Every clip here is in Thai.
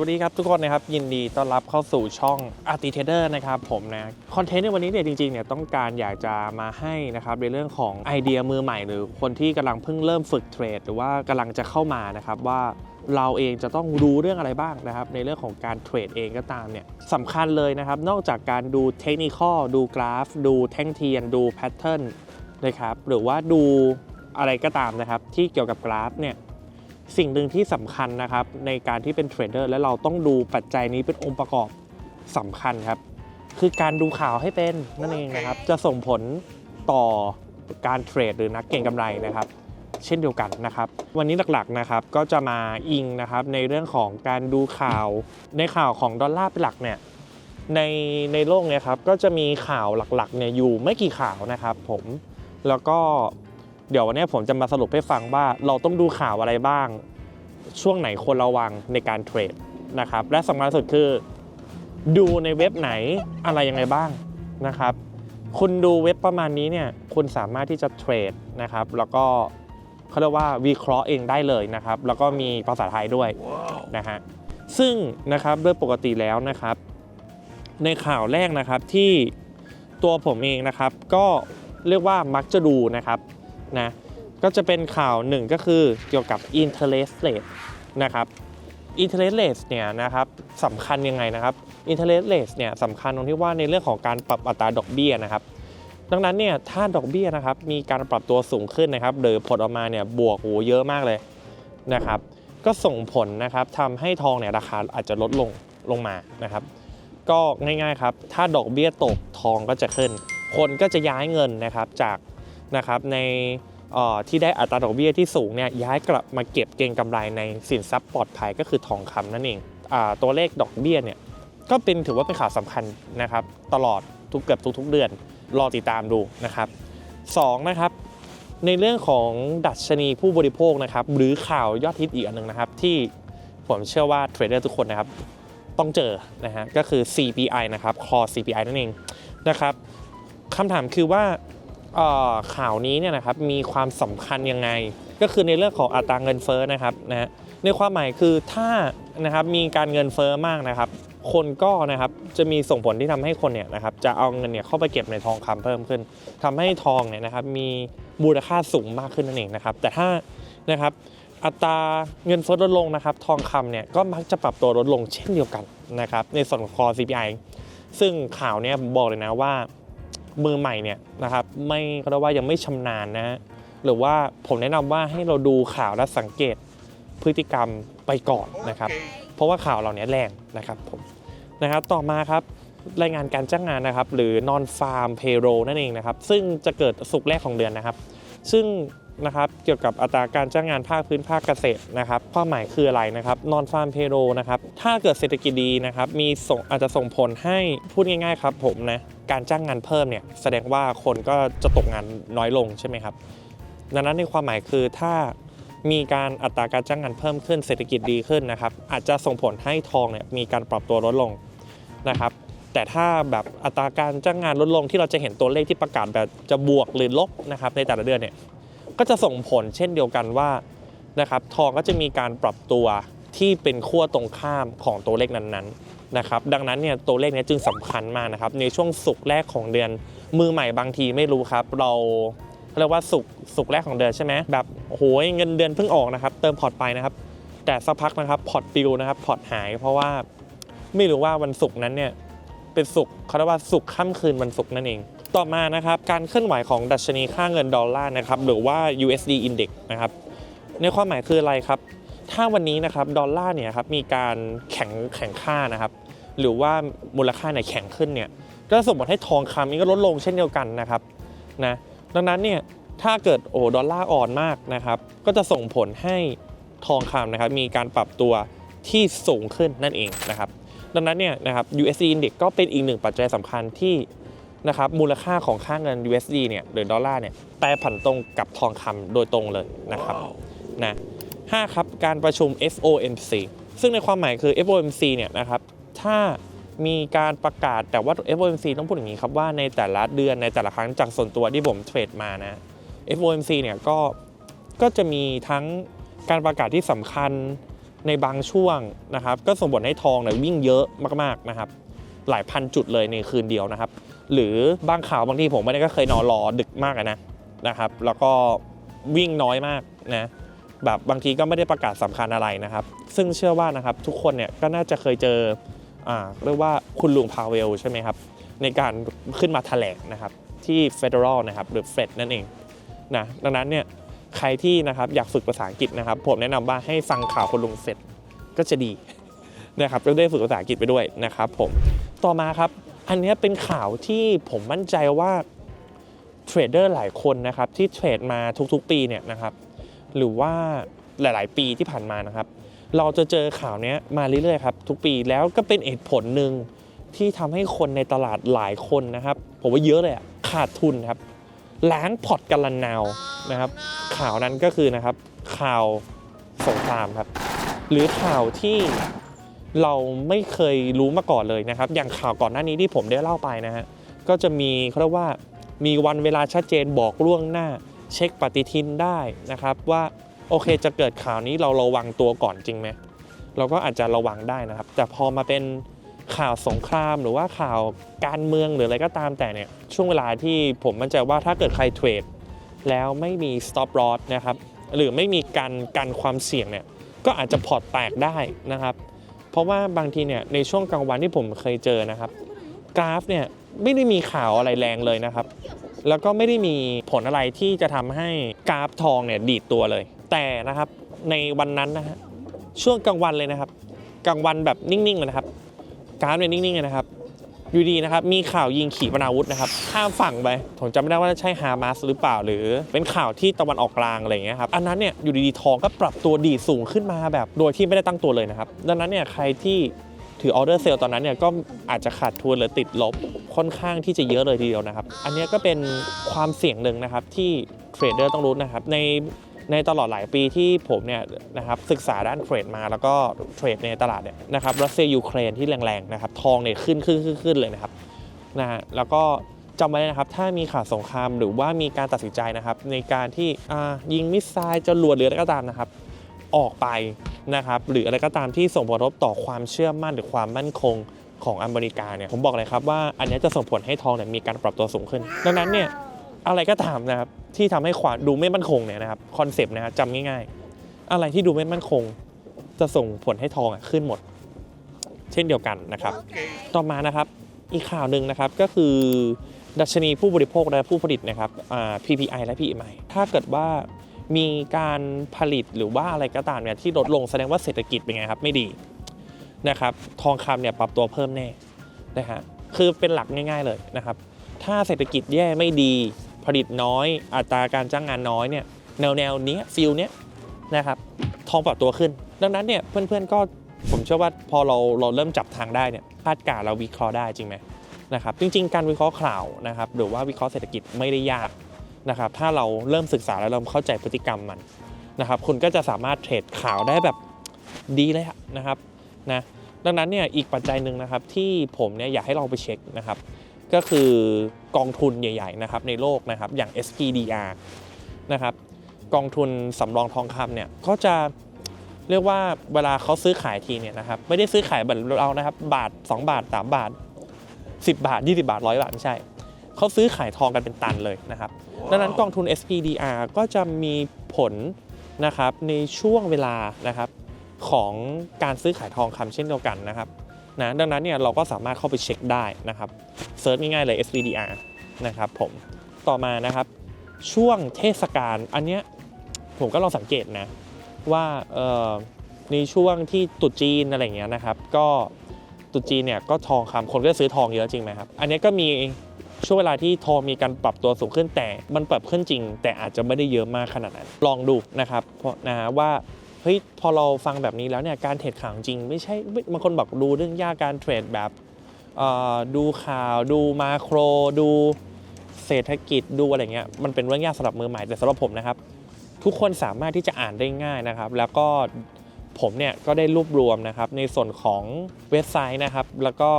สวัสดีครับทุกคนนะครับยินดีต้อนรับเข้าสู่ช่อง a r t i t a d e r นะครับผมนะคอนเทนต์ในวันนี้เนี่ยจริงๆเนี่ยต้องการอยากจะมาให้นะครับในเรื่องของไอเดียมือใหม่ หรือคนที่กำลังเพิ่งเริ่มฝึกเทรด หรือว่ากำลังจะเข้ามานะครับว่าเราเองจะต้องรู้เรื่องอะไรบ้างนะครับ ในเรื่องของการเทรดเองก็ตามเนี่ยสำคัญเลยนะครับ นอกจากการดูเทคนิคดูกราฟ ดูแท่งเทียน ดูแพทเทิร์นนะครับหรือว่าดูอะไรก็ตามนะครับที่เกี่ยวกับกราฟเนี่ย สิ่งหนึ่งที่สำคัญนะครับในการที่เป็นเทรดเดอร์และเราต้องดูปัจจัยนี้เป็นองค์ประกอบสำคัญครับ คือการดูข่าวให้เป็นนั่นเองนะครับ จะส่งผลต่อการเทรดหรือนักเก็งกำไรนะครับ เช่นเดียวกันนะครับ วันนี้หลักๆนะครับก็จะมาอิงนะครับในเรื่องของการดูข่าวในข่าวของดอลลาร์เป็นหลักเนี่ยในในโลกเนี่ยครับก็จะมีข่าวหลักๆเนี่ยอยู่ไม่กี่ข่าวนะครับ ผมแล้วก็ เดี๋ยววันนี้ผมจะมาสรุปให้ฟังว่าเราต้องดูข่าวอะไรบ้าง ช่วงไหนควรระวังในการเทรดนะครับ และสำคัญสุดคือ ดูในเว็บไหนอะไรยังไงบ้างนะครับ คุณดูเว็บประมาณนี้เนี่ยคุณสามารถที่จะเทรดนะครับ แล้วก็เขาเรียกว่าวิเคราะห์เองได้เลยนะครับ แล้วก็มีภาษาไทยด้วยนะฮะซึ่งนะครับโดยปกติแล้วนะครับ ในข่าวแรกนะครับที่ตัวผมเองนะครับ ก็เรียกว่ามักจะดูนะครับ นะก็จะเป็นข่าวหนึ่งก็คือเกี่ยวกับ interest rate นะครับ interest rate เนี่ยนะครับสำคัญยังไงนะครับ interest rate เนี่ยสำคัญตรงที่ว่าในเรื่องของการปรับอัตราดอกเบี้ยนะครับ ดังนั้นเนี่ยถ้าดอกเบี้ยนะครับมีการปรับตัวสูงขึ้นนะครับหรือผลออกมาเนี่ยบวกโหเยอะมากเลยนะครับก็ส่งผลนะครับทำให้ทองเนี่ยราคาอาจจะลดลงลงมานะครับ ก็ง่ายๆครับถ้าดอกเบี้ยตกทองก็จะขึ้น คนก็จะย้ายเงินนะครับจาก นะครับในที่ได้อัตราดอกเบี้ยที่สูงเนี่ยย้ายกลับมาเก็บเก็งกำไรในสินทรัพย์ปลอดภัยก็คือทองคำนั่นเองอตัวเลขดอกเบี้ยเนี่ยก็เป็นถือว่าเป็นข่าวสำคัญนะครับตลอดทุกเกือบทุกๆเดือน รอติดตามดูนะครับสองนะครับในเรื่องของดัชนีผู้บริโภคนะครับหรือข่าวยอดฮิตอีกอันหนึ่งนะครับที่ผมเชื่อว่าเทรดเดอร์ทุกคนนะครับต้องเจอนะฮะก็คือ CPI นะครับ core CPI นั่นเองนะครับคำถามคือว่า ข่าวนี้เนี่ยนะครับมีความสำคัญยังไง ก็คือในเรื่องของอัตราเงินเฟ้อนะครับนะในความหมายคือถ้านะครับมีการเงินเฟ้อมากนะครับ คนก็นะครับจะมีส่งผลที่ทำให้คนเนี่ยนะครับจะเอาเงินเนี่ยเข้าไปเก็บในทองคำเพิ่มขึ้นทำให้ทองเนี่ยนะครับมีมูลค่าสูงมากขึ้นนั่นเองนะครับ แต่ถ้านะครับอัตราเงินเฟ้อลดลงนะครับ ทองคำเนี่ยก็มักจะปรับตัวลดลงเช่นเดียวกันนะครับในส่วนของ core CPI ซึ่งข่าวนี่ยผมบอกเลยนะว่า มือใหม่เนี่ยนะครับไม่เขาเรียกว่ายังไม่ชำนาญนะฮะหรือว่าผมแนะนำว่าให้เราดูข่าวและสังเกตพฤติกรรมไปก่อนนะครับ เพราะว่าข่าวเหล่านี้แรงนะครับผมนะครับต่อมาครับรายงานการจ้างงานนะครับ หรือ non farm payroll นั่นเองนะครับ ซึ่งจะเกิดสุกร์แรกของเดือนนะครับ ซึ่ง นะครับเกี่ยวกับอัตราการจ้างงานภาคพื้นภาคเกษตรนะครับความหมายคืออะไรนะครับ non farm payroll นะครับถ้าเกิดเศรษฐกิจดีนะครับมีส่งอาจจะส่งผลให้พูดง่ายๆครับผมนะการจ้างงานเพิ่มเนี่ยแสดงว่าคนก็จะตกงานน้อยลงใช่ไหมครับดังนั้นในความหมายคือถ้ามีการอัตราการจ้างงานเพิ่มขึ้นเศรษฐกิจดีขึ้นนะครับ อาจจะส่งผลให้ทองเนี่ยมีการปรับตัวลดลงนะครับ แต่ถ้าแบบอัตราการจ้างงานลดลงที่เราจะเห็นตัวเลขที่ประกาศแบบจะบวกหรือลบนะครับในแต่ละเดือนเนี่ย ก็จะส่งผลเช่นเดียวกันว่านะครับทองก็จะมีการปรับตัวที่เป็นขั้วตรงข้ามของตัวเลขนั้นๆนะครับดังนั้นเนี่ยตัวเลขนี้จึงสำคัญมากนะครับในช่วงสุกแรกของเดือนมือใหม่บางทีไม่รู้ครับ เราเรียกว่าสุกสุกแรกของเดือนใช่ไหมแบบโอ้โหเงินเดือนเพิ่งออกนะครับ เติมพอร์ตไปนะครับ แต่สักพักนะครับพอร์ตปิวนะครับพอร์ตหาย เพราะว่าไม่รู้ว่าวันศุกร์นั้นเนี่ยเป็นศุกร์เขาเรียกว่าศุกร์ค่ำคืนวันศุกร์นั่นเอง ต่อมานะครับการเคลื่อนไหวของดัชนีค่าเงินดอลลาร์นะครับหรือว่า USD Index นะครับในความหมายคืออะไรครับ ถ้าวันนี้นะครับดอลลาร์เนี่ยครับมีการแข็งแข็งค่านะครับหรือว่ามูลค่าเนี่ยแข็งขึ้นเนี่ยก็ส่งผลให้ทองคำนี่ก็ลดลงเช่นเดียวกันนะครับนะดังนั้นเนี่ยถ้าเกิดโอ้ดอลลาร์อ่อนมากนะครับก็จะส่งผลให้ทองคำนะครับมีการปรับตัวที่สูงขึ้นนั่นเองนะครับดังนั้นเนี่ยนะครับ USD Index ก็เป็นอีกหนึ่งปัจจัยสำคัญที่ นะครับมูลค่าของค่าเงิน USD เนี่ยหรือดอลลาร์เนี่ยแปรผันตรงกับทองคำโดยตรงเลยนะครับนะห้าครับการประชุม FOMC ซึ่งในความหมายคือ FOMC เนี่ยนะครับถ้ามีการประกาศแต่ว่า FOMC ต้องพูดอย่างนี้ครับว่าในแต่ละเดือนในแต่ละครั้งจากส่วนตัวที่ผมเทรดมานะ FOMC เนี่ยก็ก็จะมีทั้งการประกาศที่สำคัญในบางช่วงนะครับ ก็ส่งผลให้ทองเนี่ยวิ่งเยอะมากๆนะครับ หลายพันจุดเลยในคืนเดียวนะครับ หรือบางข่าวบางทีผมไม่ได้ก็เคยนอนรอดึกมากนะนะครับ แล้วก็วิ่งน้อยมากนะแบบบางทีก็ไม่ได้ประกาศสำคัญอะไรนะครับ ซึ่งเชื่อว่านะครับทุกคนเนี่ยก็น่าจะเคยเจออ่าเรียกว่าคุณลุงพาเวลใช่ไหมครับในการขึ้นมาแถลงนะครับที่ Federal นะครับหรือ Fed นั่นเองนะดังนั้นเนี่ยใครที่นะครับอยากฝึกภาษาอังกฤษนะครับ ผมแนะนำว่าให้ฟังข่าวคุณลุงเฟดก็จะดีนะครับจะได้ฝึกภาษาอังกฤษไปด้วยนะครับผมต่อมาครับ อันนี้เป็นข่าวที่ผมมั่นใจว่าเทรดเดอร์หลายคนนะครับที่เทรดมาทุกๆ ปีเนี่ยนะครับหรือว่าหลาย ๆ ปีที่ผ่านมานะครับ เราจะเจอข่าวนี้มาเรื่อยๆครับทุกปีแล้วก็เป็นเหตุผลหนึ่งที่ทำให้คนในตลาดหลายคนนะครับ ผมว่าเยอะเลยอะขาดทุนครับล้างพอร์ตกันลันนาวนะครับ ข่าวนั้นก็คือนะครับข่าวสงครามครับ หรือข่าวที่ เราไม่เคยรู้มาก่อนเลยนะครับ อย่างข่าวก่อนหน้านี้ที่ผมได้เล่าไปนะฮะก็จะมีเขาเรียกว่ามีวันเวลาชัดเจนบอกล่วงหน้า เช็คปฏิทินได้นะครับ ว่าโอเคจะเกิดข่าวนี้เราระวังตัวก่อนจริงไหมเราก็อาจจะระวังได้นะครับ แต่พอมาเป็นข่าวสงครามหรือว่าข่าวการเมืองหรืออะไรก็ตามแต่เนี่ยช่วงเวลาที่ผมมั่นใจว่าถ้าเกิดใครเทรดแล้วไม่มี stop loss นะครับหรือไม่มีการกันความเสี่ยงเนี่ยก็อาจจะพอร์ตแตกได้นะครับ ราะว่าบางทีเนี่ยในช่วงกลางวันที่ผมเคยเจอนะครับ กราฟเนี่ยไม่ได้มีข่าวอะไรแรงเลยนะครับ แล้วก็ไม่ได้มีผลอะไรที่จะทำให้กราฟทองเนี่ยดีดตัวเลย แต่นะครับในวันนั้นนะฮะช่วงกลางวันเลยนะครับ กลางวันแบบนิ่งๆเลยนะครับกราฟเนี่ยนิ่งๆเลยนะครับ อยู่ดีนะครับมีข่าวยิงขีปนาวุธนะครับข้ามฝั่งไปผมจำไม่ได้ว่าใช่ฮามาสหรือเปล่า หรือเป็นข่าวที่ตะวันออกกลางอะไรเงี้ยครับอันนั้นเนี่ยอยู่ดีๆทองก็ปรับตัวดีสูงขึ้นมาแบบ โดยที่ไม่ได้ตั้งตัวเลยนะครับดังนั้นเนี่ยใครที่ถือออเดอร์เซลล์ตอนนั้นเนี่ยก็อาจจะขาดทุนหรือติดลบค่อนข้างที่จะเยอะเลยทีเดียวนะครับ อันนี้ก็เป็นความเสี่ยงหนึ่งนะครับที่เทรดเดอร์ต้องรู้นะครับใน ในตลอดหลายปีที่ผมเนี่ยนะครับศึกษาด้านเทรดมาแล้วก็เทรดในตลาดเนี่ยนะครับรัสเซียยูเครนที่แรงๆนะครับทองเนี่ยขึ้นขึ้นขึ้นขึ้นเลยนะครับนะฮะแล้วก็จำไว้นะครับ ถ้ามีข่าวสงครามหรือว่ามีการตัดสินใจนะครับ ในการที่ยิงมิสไซล์จรวดหรืออะไรก็ตามนะครับ ออกไปนะครับหรืออะไรก็ตามที่ส่งผลกระทบต่อความเชื่อมั่นหรือความมั่นคงของอเมริกาเนี่ยผมบอกเลยครับว่าอันนี้จะส่งผลให้ทองเนี่ยมีการปรับตัวสูงขึ้น ดังนั้นเนี่ย อะไรก็ตามนะครับที่ทำให้ความดูไม่มั่นคงเนี่ยนะครับคอนเซปต์นะครับจำง่าย ๆ อะไรที่ดูไม่มั่นคง จะส่งผลให้ทองอะขึ้นหมด เช่นเดียวกันนะครับ ต่อมานะครับอีกข่าวหนึ่งนะครับก็คือดัชนีผู้บริโภคและผู้ผลิตนะครับอ่า PPI และ PMI ถ้าเกิดว่ามีการผลิตหรือว่าอะไรก็ตามเนี่ยที่ลดลงแสดงว่าเศรษฐกิจเป็นไงครับไม่ดีนะครับ ทองคำเนี่ยปรับตัวเพิ่มแน่นะฮะคือเป็นหลักง่าย ๆเลยนะครับ ถ้าเศรษฐกิจแย่ไม่ดี ผลิตน้อย อัตราการจ้างงานน้อยเนี่ยแนวแนวนี้ฟิลเนี้ยนะครับทองปรับตัวขึ้น ดังนั้นเนี่ยเพื่อนๆก็ผมเชื่อว่าพอเราเราเริ่มจับทางได้เนี่ยคาดการเราวิเคราะห์ได้จริงไหมนะครับจริง ๆ การวิเคราะห์ข่าวนะครับหรือว่าวิเคราะห์เศรษฐกิจไม่ได้ยากนะครับถ้าเราเริ่มศึกษาแล้วเราเข้าใจพฤติกรรมมันนะครับคุณก็จะสามารถเทรดข่าวได้แบบดีเลยนะครับนะดังนั้นเนี่ยอีกปัจจัยหนึ่งนะครับที่ผมเนี่ยอยากให้เราไปเช็คนะครับ ก็คือกองทุนใหญ่ๆนะครับในโลกนะครับอย่าง SPDR นะครับกองทุนสำรองทองคำเนี่ยก็จะเรียกว่าเวลาเขาซื้อขายทีเนี่ยนะครับไม่ได้ซื้อขายแบบเรานะครับบาท 2 บาท 3 บาท 10 บาท 20 บาท 100 บาทไม่ใช่เขาซื้อขายทองกันเป็นตันเลยนะครับ ดังนั้นกองทุน SPDR ก็จะมีผลนะครับในช่วงเวลานะครับของการซื้อขายทองคำเช่นเดียวกันนะครับ นะดังนั้นเนี่ยเราก็สามารถเข้าไปเช็คได้นะครับเซิร์ชง่ายๆเลย SPDR นะครับผมต่อมานะครับ ช่วงเทศกาลอันเนี้ยผมก็ลองสังเกตนะว่าในช่วงที่ตุจีนอะไรเงี้ยนะครับ ก็ตุจีนเนี่ยก็ทองคำคนก็ซื้อทองเยอะจริงไหมครับอันนี้ก็มีช่วงเวลาที่ทองมีการปรับตัวสูงขึ้นแต่มันปรับขึ้นจริง แต่อาจจะไม่ได้เยอะมากขนาดนั้น ลองดูนะครับเพราะนะว่า เฮ้ยพอเราฟังแบบนี้แล้วเนี่ยการเทรดข่าวจริงไม่ใช่ไม่บางคนบอกดูเรื่องยากการเทรดแบบดูข่าวดูมาโคร ดูเศรษฐกิจดูอะไรเงี้ยมันเป็นเรื่องยากสำหรับมือใหม่แต่สำหรับผมนะครับ ทุกคนสามารถที่จะอ่านได้ง่ายนะครับ แล้วก็ผมเนี่ยก็ได้รวบรวมนะครับในส่วนของเว็บไซต์นะครับ แล้วก็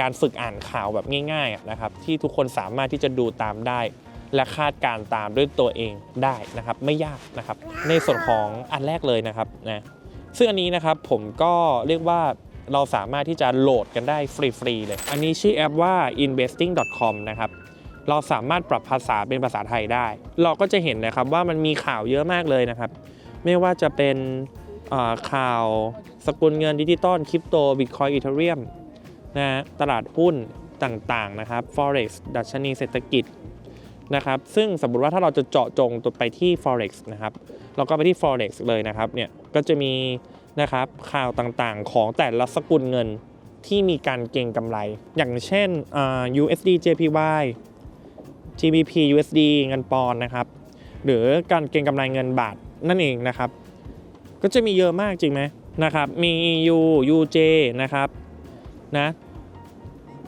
การฝึกอ่านข่าวแบบง่ายๆนะครับที่ทุกคนสามารถที่จะดูตามได้ และคาดการตามด้วยตัวเองได้นะครับ ไม่ยากนะครับ ในส่วนของอันแรกเลยนะครับนะซึ่งอันนี้นะครับผมก็เรียกว่าเราสามารถที่จะโหลดกันได้ฟรีๆเลย อันนี้ชื่อแอปว่า investing.com นะครับเราสามารถปรับภาษาเป็นภาษาไทยได้ เราก็จะเห็นนะครับว่ามันมีข่าวเยอะมากเลยนะครับ ไม่ว่าจะเป็นข่าวสกุลเงินดิจิตอลคริปโตบิตคอยอีเทเรียมนะฮะตลาดหุ้นต่างๆนะครับ forex ดัชนีเศรษฐกิจ นะครับ ซึ่งสมมติว่าถ้าเราจะเจาะจงตัวไปที่ forex นะครับ เราก็ไปที่ forex เลยนะครับ เนี่ย ก็จะมีนะครับข่าวต่างๆ ของแต่ละสกุลเงินที่มีการเก็งกำไร อย่างเช่น USD JPY GBP USD เงินปอนด์นะครับ หรือการเก็งกำไรเงินบาทนั่นเองนะครับ ก็จะมีเยอะมากจริงไหมนะครับ มี U UJ นะครับนะ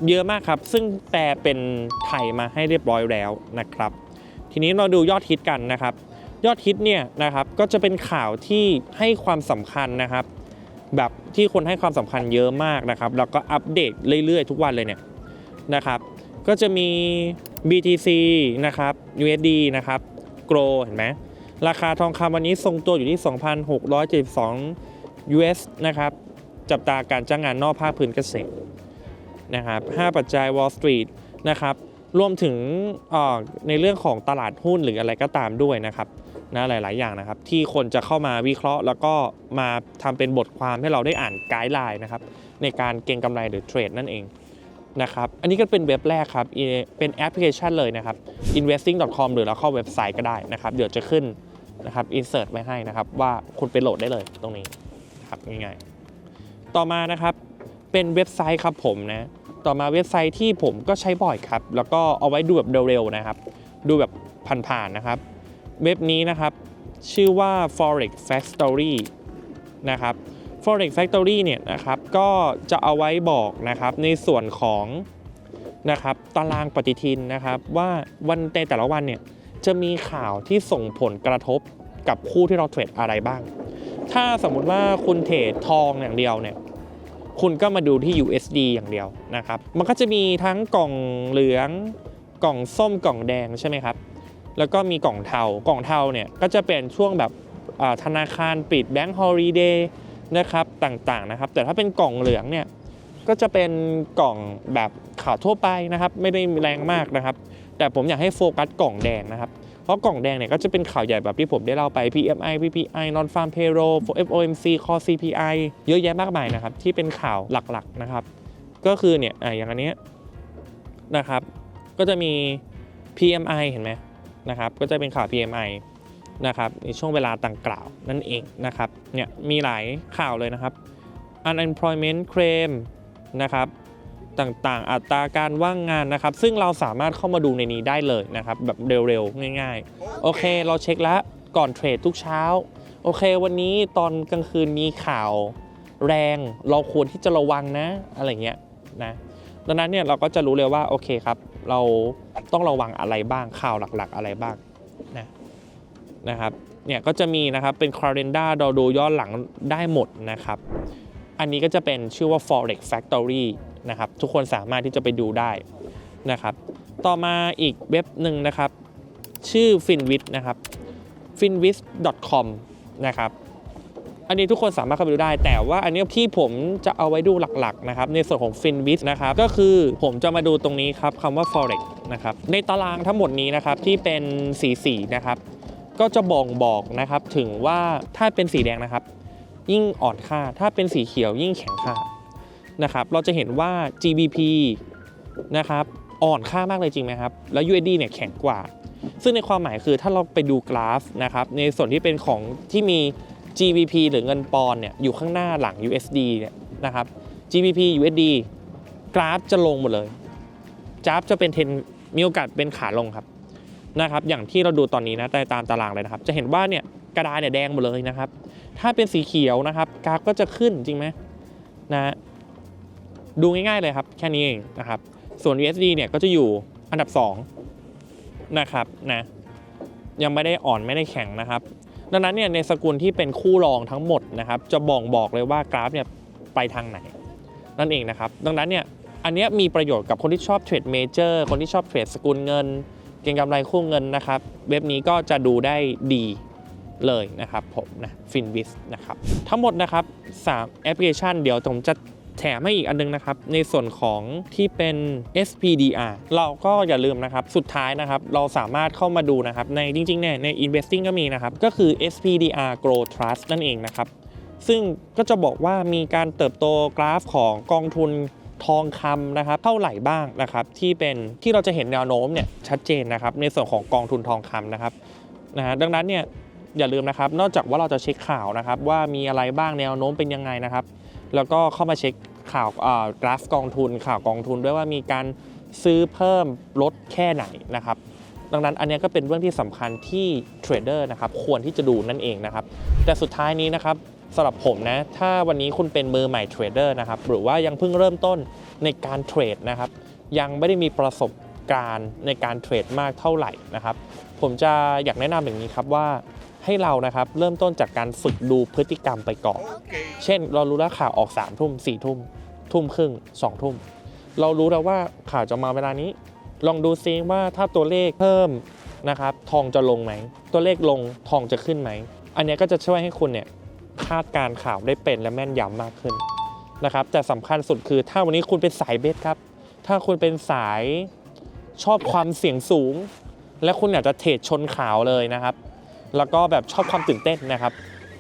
เยอะมากครับ ซึ่งแปลเป็นไทยมาให้เรียบร้อยแล้วนะครับ ทีนี้เราดูยอดฮิตกันนะครับ ยอดฮิตเนี่ยนะครับก็จะเป็นข่าวที่ให้ความสำคัญนะครับ แบบที่คนให้ความสำคัญเยอะมากนะครับ แล้วก็อัปเดตเรื่อยๆ ทุกวันเลยเนี่ยนะครับ ก็จะมี BTC นะครับ USD นะครับ Grow เห็นไหมราคาทองคำวันนี้ทรงตัวอยู่ที่ 2,672 US นะครับ จับตาการจ้างงานนอกภาคพื้นเกษตร นะครับ5ปัจจัย Wall Street นะครับรวมถึงในเรื่องของตลาดหุ้นหรืออะไรก็ตามด้วยนะครับนะหลาย ๆ อย่างนะครับ ที่คนจะเข้ามาวิเคราะห์ แล้วก็มาทำเป็นบทความให้เราได้อ่านไกด์ไลน์นะครับในการเก็งกำไรหรือเทรดนั่นเองนะครับอันนี้ก็เป็นเว็บแรกครับเอ่อเป็นแอปพลิเคชันเลยนะครับ investing.com หรือเราเข้าเว็บไซต์ก็ได้นะครับ เดี๋ยวจะขึ้นนะครับ insert ไว้ให้นะครับ ว่าคุณไปโหลดได้เลยตรงนี้นะครับง่ายๆ ต่อมานะครับเป็นเว็บไซต์ครับผมนะ ต่อมาเว็บไซต์ที่ผมก็ใช้บ่อยครับ แล้วก็เอาไว้ดูแบบเร็วๆนะครับ ดูแบบผ่านๆนะครับ เว็บนี้นะครับ ชื่อว่า forex factory นะครับ forex factory เนี่ยนะครับก็จะเอาไว้บอกนะครับในส่วนของนะครับตารางปฏิทินนะครับว่าวันในแต่ละวันเนี่ยจะมีข่าวที่ส่งผลกระทบกับคู่ที่เราเทรดอะไรบ้าง ถ้าสมมุติว่าคุณเทรดทองอย่างเดียวเนี่ย คุณก็มาดูที่ USD อย่างเดียวนะครับ มันก็จะมีทั้งกล่องเหลืองกล่องส้มกล่องแดงใช่ไหมครับ แล้วก็มีกล่องเทากล่องเทาเนี่ยก็จะเป็นช่วงแบบธนาคารปิดแบงก์ฮอลิเดย์นะครับต่างๆนะครับ แต่ถ้าเป็นกล่องเหลืองเนี่ยก็จะเป็นกล่องแบบข่าวทั่วไปนะครับ ไม่ได้แรงมากนะครับ แต่ผมอยากให้โฟกัสกล่องแดงนะครับ เพราะกล่องแดงเนี่ยก็จะเป็นข่าวใหญ่แบบที่ผมได้เล่าไป PMI PPI Non Farm Payroll FOMC Core CPI เยอะแยะมากมายนะครับที่เป็นข่าวหลักๆนะครับ ก็คือเนี่ยออย่างอันเนี้ยนะครับ ก็จะมี PMI เห็นไหมนะครับ ก็จะเป็นข่าว PMI นะครับในช่วงเวลาต่างกล่าวนั่นเองนะครับเนี่ยมีหลายข่าวเลยนะครับ unemployment claim นะครับ ต่างๆ อัตราการว่างงานนะครับ ซึ่งเราสามารถเข้ามาดูในนี้ได้เลยนะครับ แบบเร็วๆ ง่ายๆ โอเค เราเช็คแล้วก่อนเทรดทุกเช้า โอเค วันนี้ตอนกลางคืนมีข่าวแรง เราควรที่จะระวังนะ อะไรเงี้ยนะ ดังนั้นเนี่ยเราก็จะรู้เลยว่า โอเคครับ เราต้องระวังอะไรบ้าง ข่าวหลักๆ อะไรบ้างนะนะครับ เนี่ยก็จะมีนะครับ เป็น calendar เราดูย้อนหลังได้หมดนะครับ อันนี้ก็จะเป็นชื่อว่า forex factory นะครับ ทุกคนสามารถที่จะไปดูได้นะครับ ต่อมาอีกเว็บหนึ่งนะครับ ชื่อ finwith นะครับ finwith.com นะครับอันนี้ทุกคนสามารถเข้าไปดูได้ แต่ว่าอันนี้ที่ผมจะเอาไว้ดูหลักๆนะครับในส่วนของ finwith นะครับก็คือผมจะมาดูตรงนี้ครับคำว่า forex นะครับในตารางทั้งหมดนี้นะครับที่เป็นสีสีนะครับก็จะบ่งบอกนะครับถึงว่าถ้าเป็นสีแดงนะครับ ยิ่งอ่อนค่า ถ้าเป็นสีเขียวยิ่งแข็งค่า นะครับเราจะเห็นว่า GBP นะครับอ่อนค่ามากเลยจริงไหมครับ แล้ว USD เนี่ยแข็งกว่า ซึ่งในความหมายคือถ้าเราไปดูกราฟนะครับในส่วนที่เป็นของที่มี GBP หรือเงินปอนด์เนี่ยอยู่ข้างหน้าหลัง USD เนี่ยนะครับ GBP USD กราฟจะลงหมดเลยกราฟจะเป็นเทนมีโอกาสเป็นขาลงครับนะครับ อย่างที่เราดูตอนนี้นะในตามตารางเลยนะครับ จะเห็นว่าเนี่ยกระดานเนี่ยแดงหมดเลยนะครับ ถ้าเป็นสีเขียวนะครับ กราฟก็จะขึ้นจริงไหมนะ ดูง่ายๆเลยครับ แค่นี้เองนะครับ ส่วน USD เนี่ยก็จะอยู่อันดับ 2 นะครับนะยังไม่ได้อ่อนไม่ได้แข็งนะครับ ดังนั้นเนี่ยในสกุลที่เป็นคู่รองทั้งหมดนะครับ จะบ่งบอกเลยว่ากราฟเนี่ยไปทางไหน นั่นเองนะครับ ดังนั้นเนี่ยอันนี้มีประโยชน์กับคนที่ชอบเทรดเมเจอร์คนที่ชอบเทรดสกุลเงิน เก็งกำไรคู่เงินนะครับ เว็บนี้ก็จะดูได้ดีเลยนะครับผมนะ Finviz นะครับ ทั้งหมดนะครับ3แอปพลิเคชันเดี๋ยวผมจะ แถมให้อีกอันนึงนะครับ ในส่วนของที่เป็น SPDR เราก็อย่าลืมนะครับ สุดท้ายนะครับ เราสามารถเข้ามาดูนะครับ ในจริงๆเนี่ยใน Investing ก็มีนะครับ ก็คือ SPDR Grow Trust นั่นเองนะครับ ซึ่งก็จะบอกว่ามีการเติบโตกราฟของกองทุนทองคำนะครับเท่าไหร่บ้างนะครับ ที่เป็นที่เราจะเห็นแนวโน้มเนี่ยชัดเจนนะครับ ในส่วนของกองทุนทองคำนะครับนะฮะดังนั้นเนี่ยอย่าลืมนะครับ นอกจากว่าเราจะเช็คข่าวนะครับ ว่ามีอะไรบ้างแนวโน้มเป็นยังไงนะครับ แล้วก็เข้ามาเช็คข่าวกราฟกองทุนข่าวกองทุนด้วยว่ามีการซื้อเพิ่มลดแค่ไหนนะครับดังนั้นอันนี้ก็เป็นเรื่องที่สำคัญที่เทรดเดอร์นะครับควรที่จะดูนั่นเองนะครับแต่สุดท้ายนี้นะครับสำหรับผมนะถ้าวันนี้คุณเป็นมือใหม่เทรดเดอร์นะครับหรือว่ายังเพิ่งเริ่มต้นในการเทรดนะครับยังไม่ได้มีประสบการณ์ในการเทรดมากเท่าไหร่นะครับผมจะอยากแนะนำอย่างนี้ครับว่า ให้เรานะครับเริ่มต้นจากการฝึกดูพฤติกรรมไปก่อน เช่น เรารู้แล้วข่าวออก3ามทุ่มสี่ทุ่มทุ่มครึ่งสองทุ่ม เรารู้แล้วว่าข่าวจะมาเวลานี้ ลองดูซิว่าถ้าตัวเลขเพิ่มนะครับทองจะลงไหม ตัวเลขลงทองจะขึ้นไหม อันเนี้ยก็จะช่วยให้คุณเนี่ยคาดการณ์ข่าวได้เป็นและแม่นยำมากขึ้นนะครับแต่สำคัญสุดคือถ้าวันนี้คุณเป็นสายเบสครับ ถ้าคุณเป็นสายชอบความเสี่ยงสูง และคุณอยากจะเทรดชนข่าวเลยนะครับ แล้วก็แบบชอบความตื่นเต้นนะครับ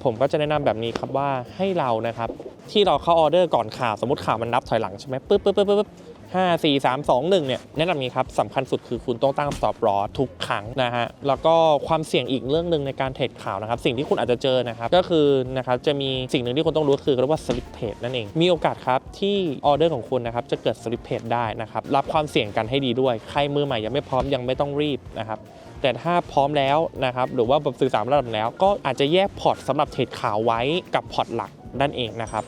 ผมก็จะแนะนำแบบนี้ครับว่าให้เรานะครับ ที่เราเข้าออเดอร์ก่อนข่าวสมมติข่าวมันนับถอยหลังใช่ไหมปึ๊บปึ๊บปึ๊บปึ๊บห้าสี่สามสองหนึ่งเนี่ยแนะนำนี้ครับสำคัญสุดคือคุณต้องตั้ง stop loss ทุกครั้งนะฮะแล้วก็ความเสี่ยงอีกเรื่องหนึ่งในการเทรดข่าวนะครับ สิ่งที่คุณอาจจะเจอนะครับ ก็คือนะครับจะมีสิ่งหนึ่งที่คุณต้องรู้คือเรียกว่า slip page นั่นเอง มีโอกาสครับที่ออเดอร์ของคุณนะครับจะเกิด slip page ได้นะครับ รับความเสี่ยงกันให้ดีด้วย ใครมือใหม่ยังไม่พร้อมยังไม่ต้องรีบนะครับ แต่ถ้าพร้อมแล้วนะครับหรือว่าแบบสื่อสารระดับแล้ว ก็อาจจะแยกพอร์ตสำหรับเทรดข่าวไว้กับพอร์ตหลักนั่นเองนะครับ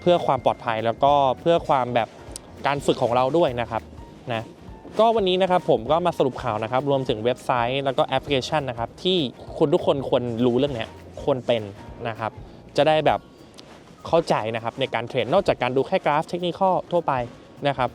เพื่อความปลอดภัยแล้วก็เพื่อความแบบการฝึกของเราด้วยนะครับนะก็วันนี้นะครับผมก็มาสรุปข่าวนะครับ รวมถึงเว็บไซต์แล้วก็แอปพลิเคชันนะครับที่คุณทุกคนควรรู้เรื่องนี้ควรเป็นนะครับ จะได้แบบเข้าใจนะครับในการเทรดนอกจากการดูแค่กราฟเทคนิคทั่วไปนะครับ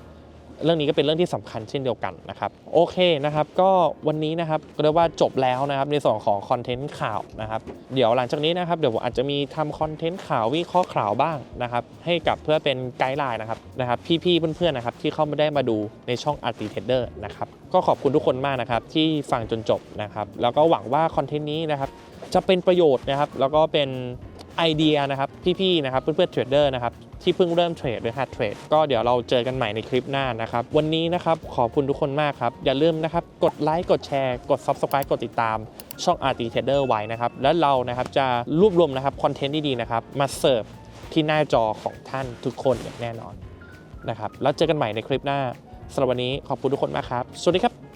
เรื่องนี้ก็เป็นเรื่องที่สำคัญเช่นเดียวกันนะครับโอเคนะครับ ก็วันนี้นะครับก็เรียกว่าจบแล้วนะครับในส่วนของคอนเทนต์ข่าวนะครับเดี๋ยวหลังจากนี้นะครับเดี๋ยวผมอาจจะมีทำคอนเทนต์ข่าววิเคราะห์ข่าวบ้างนะครับให้กับเพื่อเป็นไกด์ไลน์นะครับนะครับพี่ๆเพื่อนๆนะครับที่เข้ามาได้มาดูในช่อง Art Trader นะครับก็ขอบคุณทุกคนมากนะครับที่ฟังจนจบนะครับแล้วก็หวังว่าคอนเทนต์นี้นะครับจะเป็นประโยชน์นะครับแล้วก็เป็นไอเดียนะครับพี่ๆนะครับเพื่อนๆเทรดเดอร์นะครับ ที่เพิ่งเริ่มเทรดหรือหัดเทรดก็เดี๋ยวเราเจอกันใหม่ในคลิปหน้านะครับวันนี้นะครับขอบคุณทุกคนมากครับ อย่าลืมนะครับกดไลค์กดแชร์กด Subscribe กดติดตามช่อง RT Trader ไว้นะครับแล้วเรานะครับจะรวบรวมนะครับคอนเทนต์ดีๆนะครับมาเสิร์ฟที่หน้าจอของท่านทุกคนอย่างแน่นอนนะครับแล้วเจอกันใหม่ในคลิปหน้าสำหรับวันนี้ขอบคุณทุกคนมากครับ สวัสดีครับ